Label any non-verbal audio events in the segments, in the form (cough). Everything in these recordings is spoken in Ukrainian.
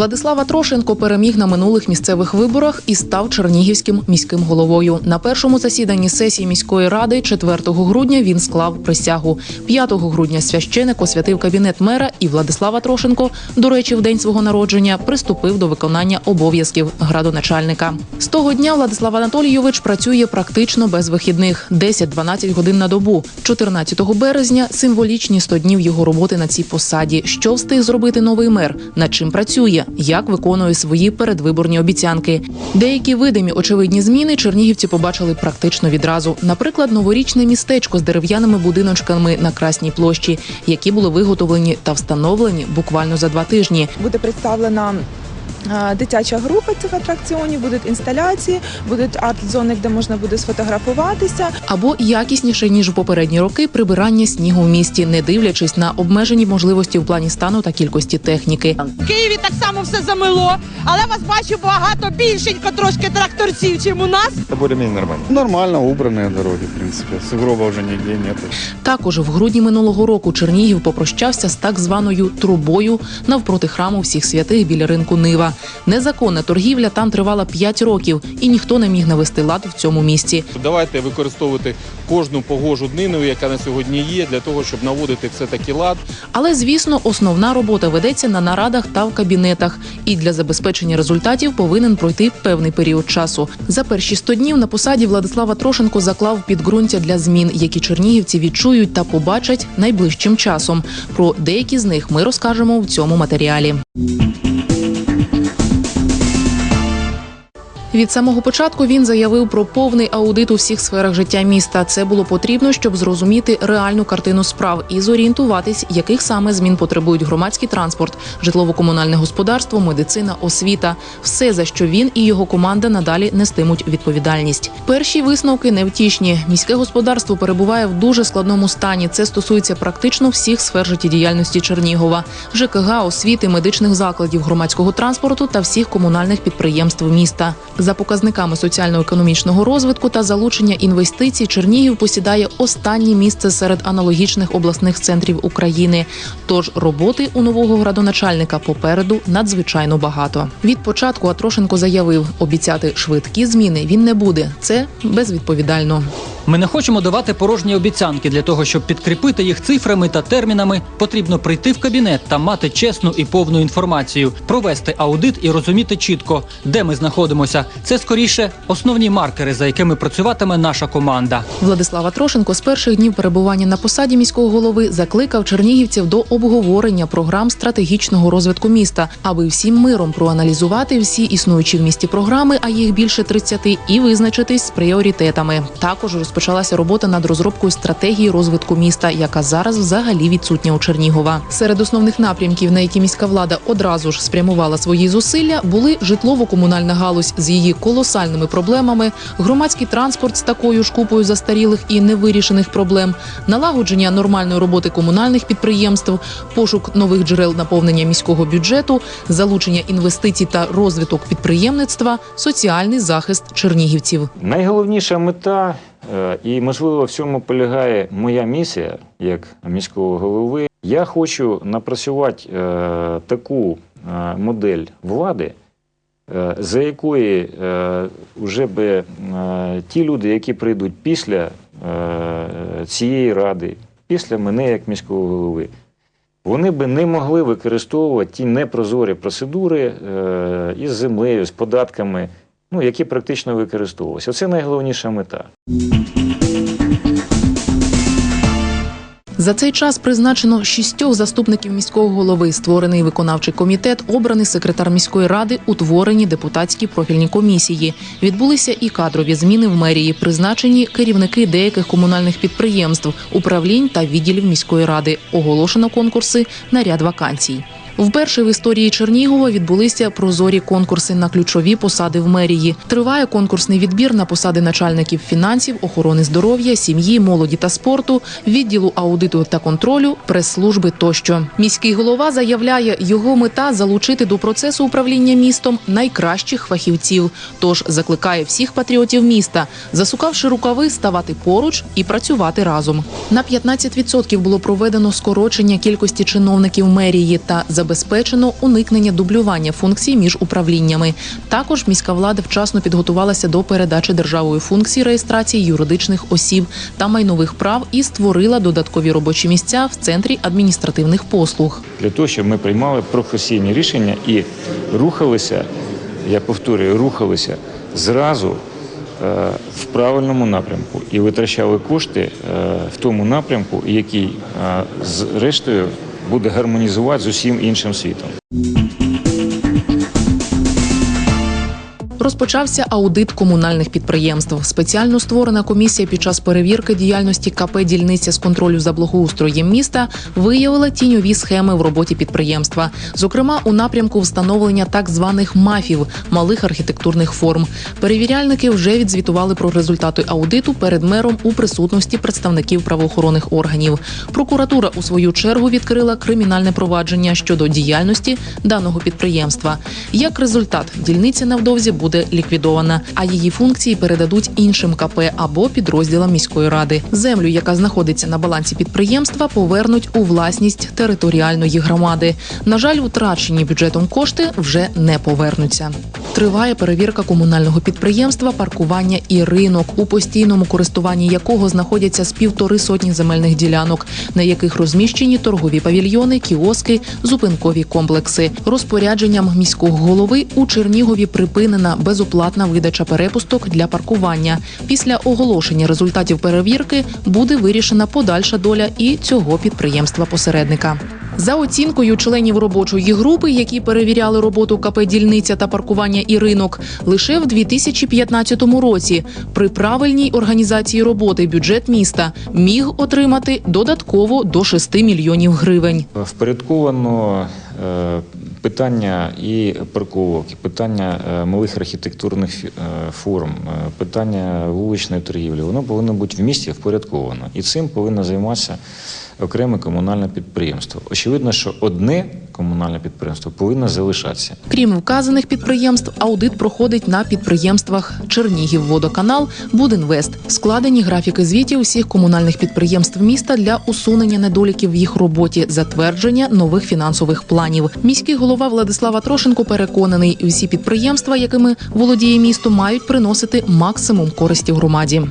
Владислава Трошенко переміг на минулих місцевих виборах і став чернігівським міським головою. На першому засіданні сесії міської ради 4 грудня він склав присягу. 5 грудня священик освятив кабінет мера і Владислава Трошенко, до речі, в день свого народження приступив до виконання обов'язків градоначальника. З того дня Владислав Анатолійович працює практично без вихідних 10-12 годин на добу. 14 березня символічні 100 днів його роботи на цій посаді. Що встиг зробити новий мер? Над чим працює? Як виконує свої передвиборні обіцянки? Деякі видимі очевидні зміни чернігівці побачили практично відразу. Наприклад, новорічне містечко з дерев'яними будиночками на Красній площі, які були виготовлені та встановлені буквально за два тижні. буде представлена дитяча група цих атракціонів, будуть інсталяції, будуть арт-зони, де можна буде сфотографуватися. або якісніше ніж у попередні роки прибирання снігу в місті, не дивлячись на обмежені можливості в плані стану та кількості техніки. В Києві так само все замило, але вас бачу багато більшенько трошки тракторців, чим у нас. Это более-менее нормально. Нормально убранные дороги, в принципе. Сугроба уже нигде нет. Також в грудні минулого року Чернігів попрощався з так званою трубою навпроти храму всіх святих біля ринку Нива. Незаконна торгівля там тривала 5 років, і ніхто не міг навести лад в цьому місці. Давайте використовувати кожну погожу днину, яка на сьогодні є, для того, щоб наводити все таки лад. Але звісно, основна робота ведеться на нарадах та в кабінетах, і для забезпечення результатів повинен пройти певний період часу. За перші 100 днів на посаді Владислава Трошенко заклав підґрунтя для змін, які чернігівці відчують та побачать найближчим часом. Про деякі з них ми розкажемо в цьому матеріалі. Від самого початку він заявив про повний аудит у всіх сферах життя міста. Це було потрібно, щоб зрозуміти реальну картину справ і зорієнтуватись, яких саме змін потребують громадський транспорт, житлово-комунальне господарство, медицина, освіта все за що він і його команда надалі нестимуть відповідальність. Перші висновки невтішні. Міське господарство перебуває в дуже складному стані. Це стосується практично всіх сфер життєдіяльності Чернігова, ЖКГ, освіти, медичних закладів, громадського транспорту та всіх комунальних підприємств міста. За показниками соціально-економічного розвитку та залучення інвестицій Чернігів посідає останнє місце серед аналогічних обласних центрів України. Тож роботи у нового градоначальника попереду надзвичайно багато. Від початку Атрошенко заявив, обіцяти швидкі зміни він не буде. Це безвідповідально. Ми не хочемо давати порожні обіцянки. Для того, щоб підкріпити їх цифрами та термінами, потрібно прийти в кабінет та мати чесну і повну інформацію, провести аудит і розуміти чітко, де ми знаходимося. Це скоріше основні маркери, за якими працюватиме наша команда. Владислава Трошенко з перших днів перебування на посаді міського голови закликав чернігівців до обговорення програм стратегічного розвитку міста, аби всім миром проаналізувати всі існуючі в місті програми, а їх більше 30, і визначитись з пріоритетами. Також розпочалася робота над розробкою стратегії розвитку міста, яка зараз взагалі відсутня у Чернігова. Серед основних напрямків, на які міська влада одразу ж спрямувала свої зусилля, були житлово-комунальна галузь з її колосальними проблемами, громадський транспорт з такою ж купою застарілих і невирішених проблем, налагодження нормальної роботи комунальних підприємств, пошук нових джерел наповнення міського бюджету, залучення інвестицій та розвиток підприємництва, соціальний захист чернігівців. Найголовніша мета, і можливо в цьому полягає моя місія як міського голови. Я хочу напрацювати е, таку е, модель влади, е, за якої е, вже би е, ті люди, які прийдуть після е, цієї ради, після мене як міського голови, вони би не могли використовувати ті непрозорі процедури е, із землею, з податками, ну, які практично використовувалися. Оце найголовніша мета. За цей час призначено шістьох заступників міського голови, створений виконавчий комітет, обраний секретар міської ради, утворені депутатські профільні комісії. Відбулися і кадрові зміни в мерії, призначені керівники деяких комунальних підприємств, управлінь та відділів міської ради. Оголошено конкурси на ряд вакансій. Вперше в історії Чернігова відбулися прозорі конкурси на ключові посади в мерії. Триває конкурсний відбір на посади начальників фінансів, охорони здоров'я, сім'ї, молоді та спорту, відділу аудиту та контролю, прес-служби тощо. Міський голова заявляє, його мета залучити до процесу управління містом найкращих фахівців. Тож закликає всіх патріотів міста, засукавши рукави, ставати поруч і працювати разом. На 15% було проведено скорочення кількості чиновників мерії та Забезпечено уникнення дублювання функцій між управліннями. Також міська влада вчасно підготувалася до передачі державою функцій реєстрації юридичних осіб та майнових прав і створила додаткові робочі місця в центрі адміністративних послуг. Для того, щоб ми приймали професійні рішення і рухалися, я повторюю, рухалися зразу е, в правильному напрямку і витрачали кошти е, в тому напрямку, який е, зрештою буде гармонізувати з усім іншим світом. Розпочався аудит комунальних підприємств. Спеціально створена комісія під час перевірки діяльності КП дільниця з контролю за благоустроєм міста виявила тіньові схеми в роботі підприємства, зокрема у напрямку встановлення так званих мафів малих архітектурних форм. Перевіряльники вже відзвітували про результати аудиту перед мером у присутності представників правоохоронних органів. Прокуратура у свою чергу відкрила кримінальне провадження щодо діяльності даного підприємства. Як результат, дільниця невдовзі буде ліквідована, а її функції передадуть іншим КП або підрозділам міської ради. Землю, яка знаходиться на балансі підприємства, повернуть у власність територіальної громади. На жаль, утрачені бюджетом кошти вже не повернуться. Триває перевірка комунального підприємства паркування і ринок, у постійному користуванні якого знаходяться з півтори сотні земельних ділянок, на яких розміщені торгові павільйони, кіоски, зупинкові комплекси. Розпорядженням міського голови у Чернігові припинена безоплатна видача перепусток для паркування. Після оголошення результатів перевірки буде вирішена подальша доля і цього підприємства-посередника. За оцінкою членів робочої групи, які перевіряли роботу КП дільниця та паркування і ринок, лише в 2015 році при правильній організації роботи бюджет міста міг отримати додатково до 6 мільйонів гривень. Впорядковано е, питання і парковок, питання е, малих архітектурних е, форм, питання вуличної торгівлі. Воно повинно бути в місті впорядковано. І цим повинно займатися окреме комунальне підприємство. Очевидно, що одне комунальне підприємство повинно залишатися. Крім вказаних підприємств, аудит проходить на підприємствах Чернігівводоканал, Будинвест. Складені графіки звітів усіх комунальних підприємств міста для усунення недоліків в їх роботі, затвердження нових фінансових планів. Міський голова Владислава Трошенко переконаний, всі підприємства, якими володіє місто, мають приносити максимум користі громаді.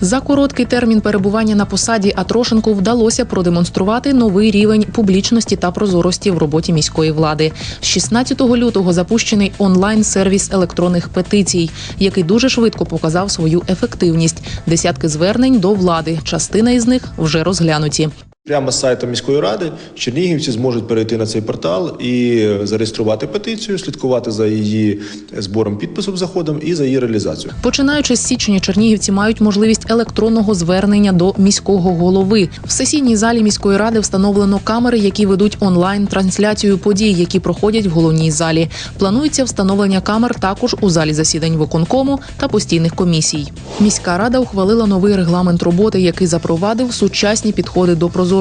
За короткий термін перебування на посаді Атрошенку вдалося продемонструвати новий рівень публічності та прозорості в роботі міської влади. З 16 лютого запущений онлайн-сервіс електронних петицій, який дуже швидко показав свою ефективність. Десятки звернень до влади. Частина із них вже розглянуті. Прямо з сайту міської ради чернігівці зможуть перейти на цей портал і зареєструвати петицію, слідкувати за її збором підписів заходом і за її реалізацію. Починаючи з січня, чернігівці мають можливість електронного звернення до міського голови. В сесійній залі міської ради встановлено камери, які ведуть онлайн трансляцію подій, які проходять в головній залі. Планується встановлення камер також у залі засідань виконкому та постійних комісій. Міська рада ухвалила новий регламент роботи, який запровадив сучасні підходи до прозорості,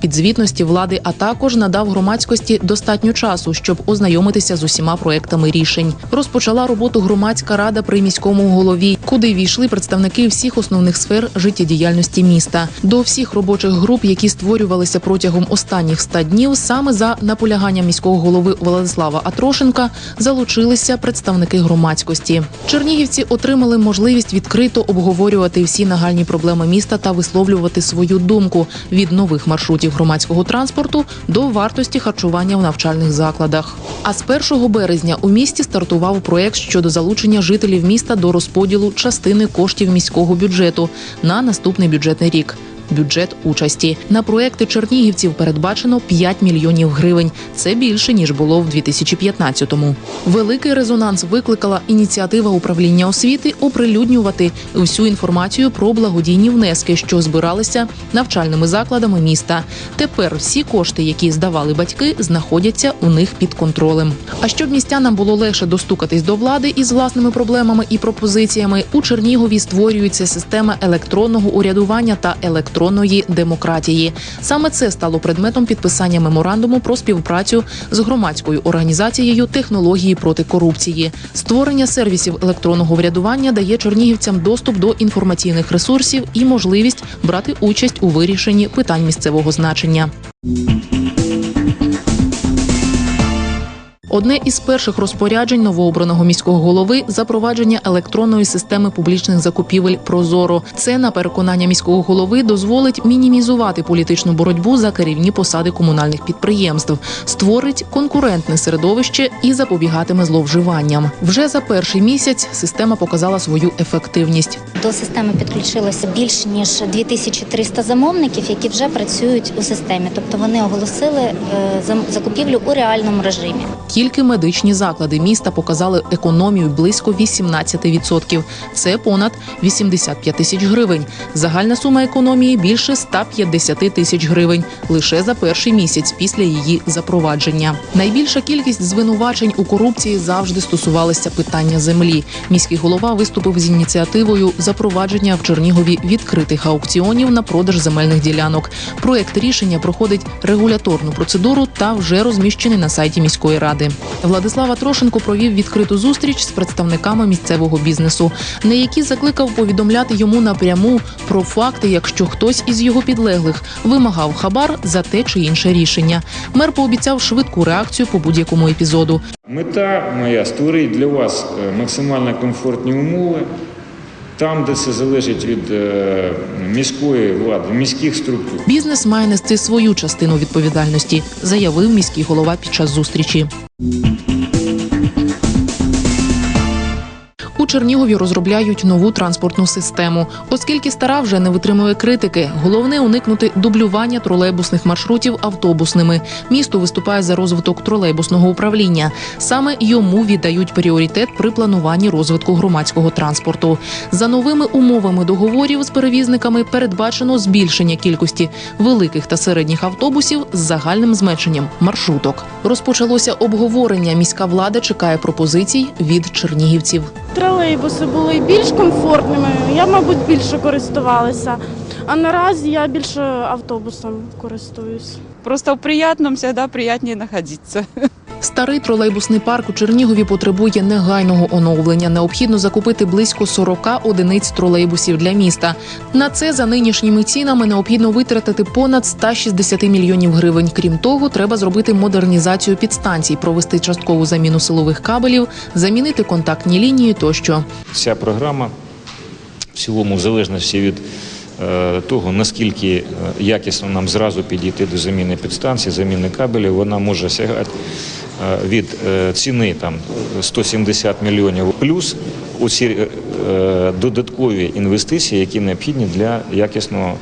підзвітності влади, а також надав громадськості достатньо часу, щоб ознайомитися з усіма проектами рішень. Розпочала роботу громадська рада при міському голові, куди війшли представники всіх основних сфер життєдіяльності міста. До всіх робочих груп, які створювалися протягом останніх ста днів, саме за наполяганням міського голови Владислава Атрошенка залучилися представники громадськості. Чернігівці отримали можливість відкрито обговорювати всі нагальні проблеми міста та висловлювати свою думку від нових маршрутів громадського транспорту до вартості харчування в навчальних закладах. А з 1 березня у місті стартував проект щодо залучення жителів міста до розподілу частини коштів міського бюджету на наступний бюджетний рік. Бюджет участі на проекти чернігівців передбачено 5 мільйонів гривень. Це більше ніж було в 2015-му. Великий резонанс викликала ініціатива управління освіти оприлюднювати всю інформацію про благодійні внески, що збиралися навчальними закладами міста. Тепер всі кошти, які здавали батьки, знаходяться у них під контролем. А щоб містянам було легше достукатись до влади із власними проблемами і пропозиціями, у Чернігові створюється система електронного урядування та електронного електронної демократії. Саме це стало предметом підписання меморандуму про співпрацю з громадською організацією технології проти корупції. Створення сервісів електронного врядування дає чернігівцям доступ до інформаційних ресурсів і можливість брати участь у вирішенні питань місцевого значення. Одне із перших розпоряджень новообраного міського голови запровадження електронної системи публічних закупівель Прозоро. Це на переконання міського голови дозволить мінімізувати політичну боротьбу за керівні посади комунальних підприємств, створить конкурентне середовище і запобігатиме зловживанням. Вже за перший місяць система показала свою ефективність. До системи підключилося більш ніж 2300 замовників, які вже працюють у системі. Тобто вони оголосили е, закупівлю у реальному режимі. Тільки медичні заклади міста показали економію близько 18%. Це понад 85 тисяч гривень. Загальна сума економії більше 150 тисяч гривень лише за перший місяць після її запровадження. Найбільша кількість звинувачень у корупції завжди стосувалися питання землі. Міський голова виступив з ініціативою запровадження в Чернігові відкритих аукціонів на продаж земельних ділянок. Проект рішення проходить регуляторну процедуру та вже розміщений на сайті міської ради. Владислава Трошенко провів відкриту зустріч з представниками місцевого бізнесу, на які закликав повідомляти йому напряму про факти, якщо хтось із його підлеглих вимагав хабар за те чи інше рішення. Мер пообіцяв швидку реакцію по будь-якому епізоду. Мета моя створити для вас е, максимально комфортні умови. Там, де це залежить від е, міської влади, міських структур. Бізнес має нести свою частину відповідальності, заявив міський голова під час зустрічі. Чернігові розробляють нову транспортну систему, оскільки стара вже не витримує критики. Головне уникнути дублювання тролейбусних маршрутів автобусними. Місто виступає за розвиток тролейбусного управління. Саме йому віддають пріоритет при плануванні розвитку громадського транспорту. За новими умовами договорів з перевізниками передбачено збільшення кількості великих та середніх автобусів з загальним зменшенням маршруток. Розпочалося обговорення. Міська влада чекає пропозицій від чернігівців. Тролейбуси були більш комфортними, я, мабуть, більше користувалася. А наразі я більше автобусом користуюсь. Просто в приятном завжди приятнее находиться. (laughs) Старий тролейбусний парк у Чернігові потребує негайного оновлення. Необхідно закупити близько 40 одиниць тролейбусів для міста. На це за нинішніми цінами необхідно витратити понад 160 мільйонів гривень. Крім того, треба зробити модернізацію підстанцій, провести часткову заміну силових кабелів, замінити контактні лінії тощо. Ця програма в цілому, в залежності від е, того, наскільки е, якісно нам зразу підійти до заміни підстанцій, заміни кабелів, вона може сягати від е, ціни там 170 мільйонів. Плюс усі е, додаткові інвестиції, які необхідні для якісного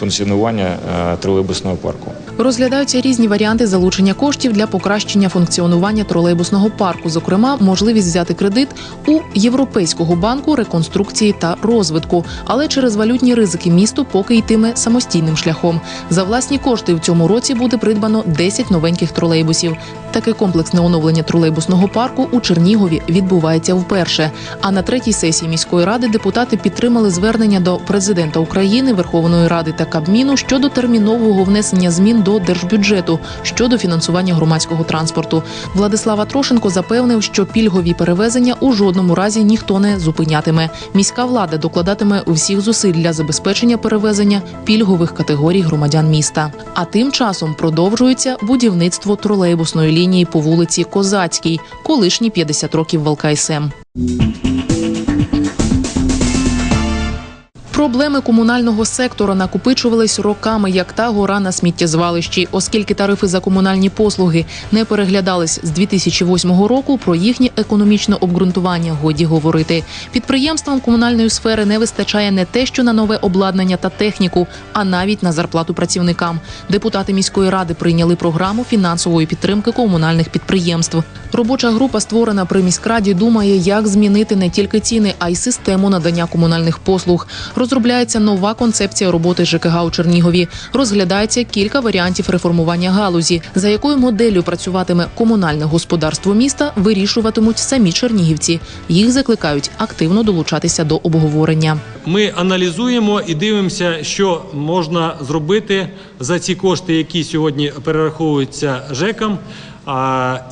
функціонування е, тролейбусного парку. Розглядаються різні варіанти залучення коштів для покращення функціонування тролейбусного парку. Зокрема, можливість взяти кредит у Європейського банку реконструкції та розвитку, але через валютні ризики місто поки йтиме самостійним шляхом. За власні кошти в цьому році буде придбано 10 новеньких тролейбусів. Таке комплексне оновлення тролейбусного парку у Чернігові відбувається вперше. А на третій сесії міської ради депутати підтримали звернення до президента України, Верховної Ради та Кабміну щодо термінового внесення змін до держбюджету щодо фінансування громадського транспорту. Владислава Трошенко запевнив, що пільгові перевезення у жодному разі ніхто не зупинятиме. Міська влада докладатиме всіх зусиль для забезпечення перевезення пільгових категорій громадян міста. А тим часом продовжується будівництво тролейбусної лінії по вулиці Козацькій, колишній 50 років ВЛКСМ. Проблеми комунального сектора накопичувались роками, як та гора на сміттєзвалищі, оскільки тарифи за комунальні послуги не переглядались з 2008 року. Про їхнє економічне обґрунтування годі говорити. Підприємствам комунальної сфери не вистачає не те, що на нове обладнання та техніку, а навіть на зарплату працівникам. Депутати міської ради прийняли програму фінансової підтримки комунальних підприємств. Робоча група, створена при міськраді, думає, як змінити не тільки ціни, а й систему надання комунальних послуг. Розробляється нова концепція роботи ЖКГ у Чернігові. Розглядається кілька варіантів реформування галузі, за якою моделлю працюватиме комунальне господарство міста, вирішуватимуть самі чернігівці. Їх закликають активно долучатися до обговорення. Ми аналізуємо і дивимося, що можна зробити за ці кошти, які сьогодні перераховуються ЖЕКам,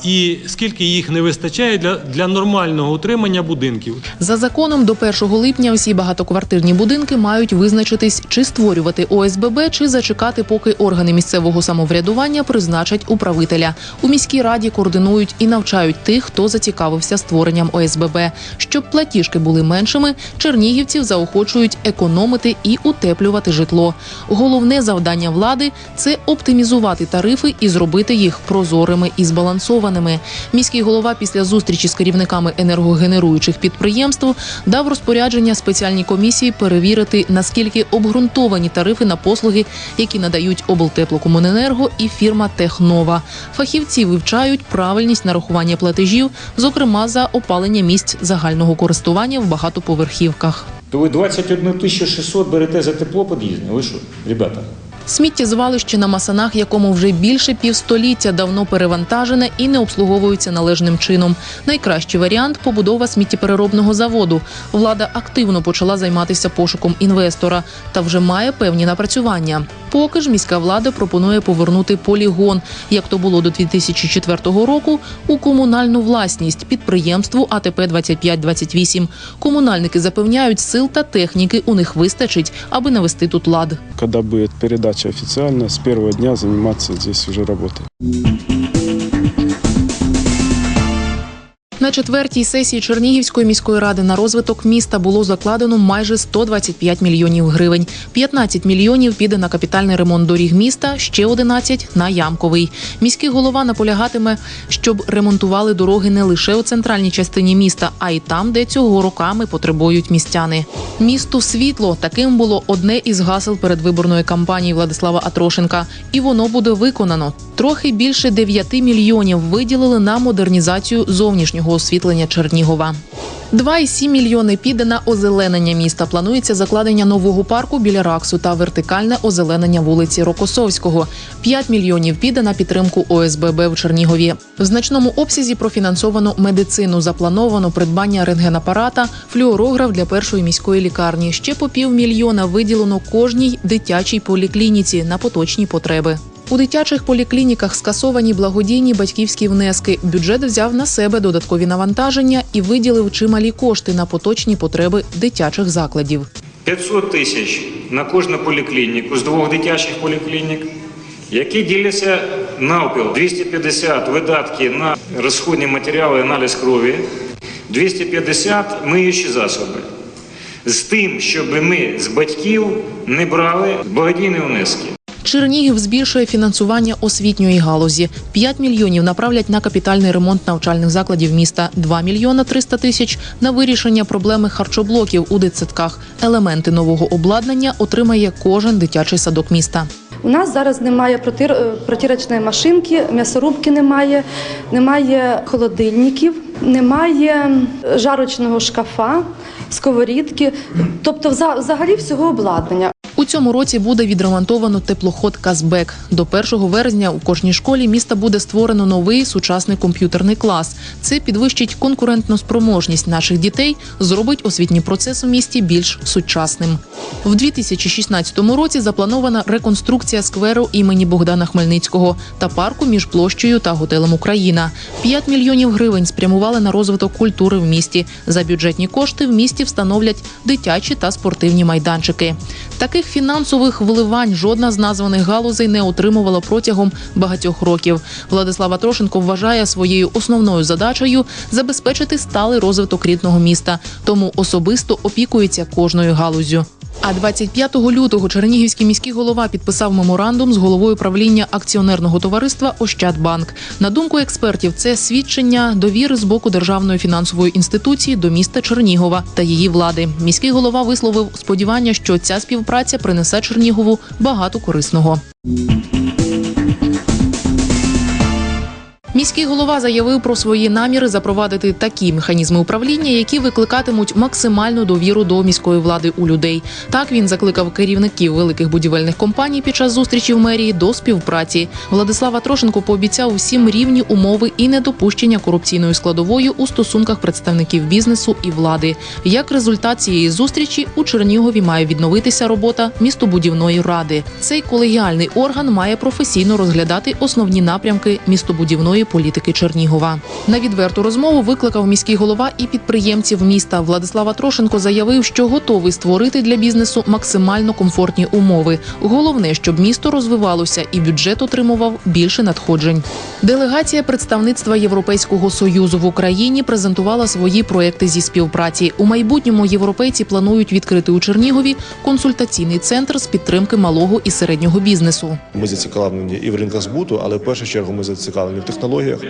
і скільки їх не вистачає для, для нормального утримання будинків. За законом до 1 липня всі багатоквартирні будинки мають визначитись, чи створювати ОСББ, чи зачекати, поки органи місцевого самоврядування призначать управителя. У міській раді координують і навчають тих, хто зацікавився створенням ОСББ. Щоб платіжки були меншими, чернігівців заохочують економити і утеплювати житло. Головне завдання влади це оптимізувати тарифи і зробити їх прозорими і збалансованими. Міський голова після зустрічі з керівниками енергогенеруючих підприємств дав розпорядження спеціальній комісії перевірити наскільки обґрунтовані тарифи на послуги, які надають облтеплокомуненерго і фірма Технова. Фахівці вивчають правильність нарахування платежів, зокрема за опалення місць загального користування в багатоповерхівках. То ви 21 тисячу 600 берете за тепло під'їзне? Ви що, ребята? Сміттєзвалище на Масанах, якому вже більше півстоліття давно перевантажене і не обслуговується належним чином. Найкращий варіант побудова сміттєпереробного заводу. Влада активно почала займатися пошуком інвестора та вже має певні напрацювання. Поки ж міська влада пропонує повернути полігон, як то було до 2004 року, у комунальну власність підприємству АТП 2528. Комунальники запевняють, сил та техніки у них вистачить, аби навести тут лад. Когда будет передача официально, с первого дня заниматься здесь уже работой. На четвертій сесії Чернігівської міської ради на розвиток міста було закладено майже 125 мільйонів гривень. 15 мільйонів піде на капітальний ремонт доріг міста, ще 11 – на ямковий. Міський голова наполягатиме, щоб ремонтували дороги не лише у центральній частині міста, а й там, де цього роками потребують містяни. Місту світло таким було одне із гасел передвиборної кампанії Владислава Атрошенка, і воно буде виконано. Трохи більше 9 мільйонів виділили на модернізацію зовнішнього освітлення Чернігова. 2,7 мільйони піде на озеленення міста. Планується закладення нового парку біля Раксу та вертикальне озеленення вулиці Рокосовського. 5 мільйонів піде на підтримку ОСББ в Чернігові. В значному обсязі профінансовано медицину. Заплановано придбання рентгенапарата, флюорограф для першої міської лікарні. Ще по півмільйона виділено кожній дитячій поліклініці на поточні потреби. У дитячих поліклініках скасовані благодійні батьківські внески. Бюджет взяв на себе додаткові навантаження і виділив чималі кошти на поточні потреби дитячих закладів. 500 тисяч на кожну поліклініку з двох дитячих поліклінік, які діляться навпіл. 250 видатки на розходні матеріали, аналіз крові, 250 миючі засоби. З тим, щоб ми з батьків не брали благодійні внески. Чернігів збільшує фінансування освітньої галузі. 5 мільйонів направлять на капітальний ремонт навчальних закладів міста, 2 мільйона 300 тисяч на вирішення проблеми харчоблоків у дитсадках. Елементи нового обладнання отримає кожен дитячий садок міста. У нас зараз немає е, протирочної машинки, м'ясорубки немає, немає холодильників, немає жарочного шкафа, сковорідки, тобто вза- взагалі всього обладнання. Цьому році буде відремонтовано теплоход Казбек. До 1 вересня у кожній школі міста буде створено новий сучасний комп'ютерний клас. Це підвищить конкурентну спроможність наших дітей, зробить освітній процес у місті більш сучасним. В 2016 році запланована реконструкція скверу імені Богдана Хмельницького та парку між площею та готелем Україна. 5 мільйонів гривень спрямували на розвиток культури в місті. За бюджетні кошти в місті встановлять дитячі та спортивні майданчики. Таких фінансових вливань жодна з названих галузей не отримувала протягом багатьох років. Владислава Трошенко вважає своєю основною задачею забезпечити сталий розвиток рідного міста, тому особисто опікується кожною галузю. А 25 лютого Чернігівський міський голова підписав меморандум з головою правління акціонерного товариства Ощадбанк. На думку експертів, це свідчення довіри з боку державної фінансової інституції до міста Чернігова та її влади. Міський голова висловив сподівання, що ця співпраця принесе Чернігову багато корисного. Міський голова заявив про свої наміри запровадити такі механізми управління, які викликатимуть максимальну довіру до міської влади у людей. Так він закликав керівників великих будівельних компаній під час зустрічі в мерії до співпраці. Владислава Трошенко пообіцяв усім рівні умови і недопущення корупційної складової у стосунках представників бізнесу і влади. Як результат цієї зустрічі у Чернігові має відновитися робота містобудівної ради. Цей колегіальний орган має професійно розглядати основні напрямки містобудівної політики Чернігова. На відверту розмову викликав міський голова і підприємців міста. Владислава Трошенко заявив, що готовий створити для бізнесу максимально комфортні умови. Головне, щоб місто розвивалося і бюджет отримував більше надходжень. Делегація представництва Європейського союзу в Україні презентувала свої проекти зі співпраці. У майбутньому європейці планують відкрити у Чернігові консультаційний центр з підтримки малого і середнього бізнесу. Ми зацікавлені і в ринках збуту, але в першу чергу ми зацікавлені в технологіях,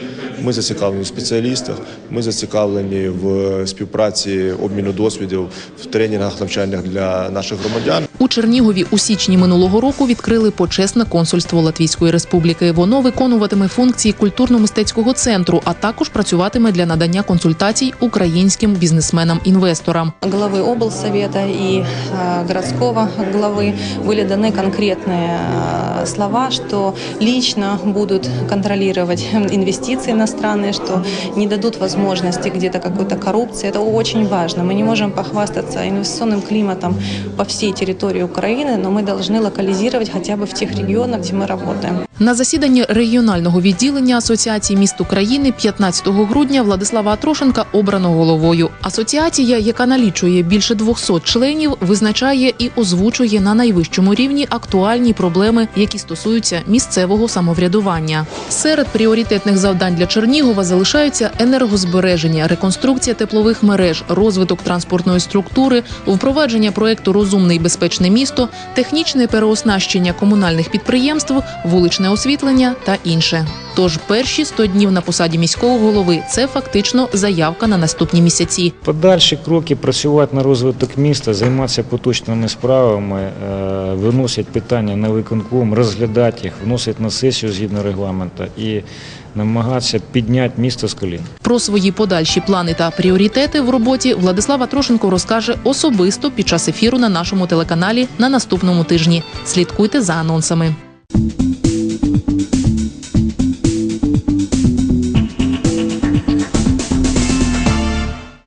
ми зацікавлені в спеціалістах, ми зацікавлені в співпраці обміну досвідів в тренінгах, навчаннях для наших громадян. У Чернігові у січні минулого року відкрили почесне консульство Латвійської Республіки. Воно виконуватиме функції культурно-мистецького центру, а також працюватиме для надання консультацій українським бізнесменам-інвесторам. главы облсовета и э, городского главы были даны конкретные э, слова, что лично будут контролировать инвестиции иностранные, что не дадут возможности где-то какой-то коррупции. Это очень важно. Мы не можем похвастаться инвестиционным климатом по всей территории Украины, но мы должны локализировать хотя бы в тех регионах, где мы работаем. На засіданні регіонального відділення Асоціації міст України 15 грудня Владислава Атрошенка обрано головою. Асоціація, яка налічує більше 200 членів, визначає і озвучує на найвищому рівні актуальні проблеми, які стосуються місцевого самоврядування. Серед пріоритетних завдань для Чернігова залишаються енергозбереження, реконструкція теплових мереж, розвиток транспортної структури, впровадження проекту Розумне і безпечне місто, технічне переоснащення комунальних підприємств, вуличне освітлення та інше. Тож перші 100 днів на посаді міського голови це фактично заявка на наступні місяці. Подальші кроки працювати на розвиток міста, займатися поточними справами, е, виносять питання на виконком, розглядати їх, вносять на сесію згідно регламенту і намагатися підняти місто з колін. Про свої подальші плани та пріоритети в роботі Владислава Трошенко розкаже особисто під час ефіру на нашому телеканалі на наступному тижні. Слідкуйте за анонсами.